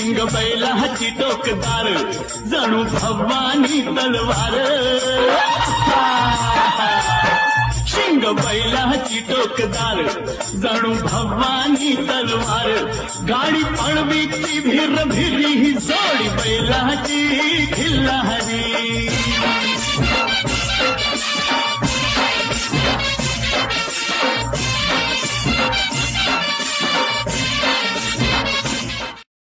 शिंग बैलाची टोकदार जणू भवानी तलवार. शिंग बैलाची टोकदार जणू भवानी तलवार. गाडी पळवी ती भिर भिरी ही जोडी बैलाची खिल्लारी.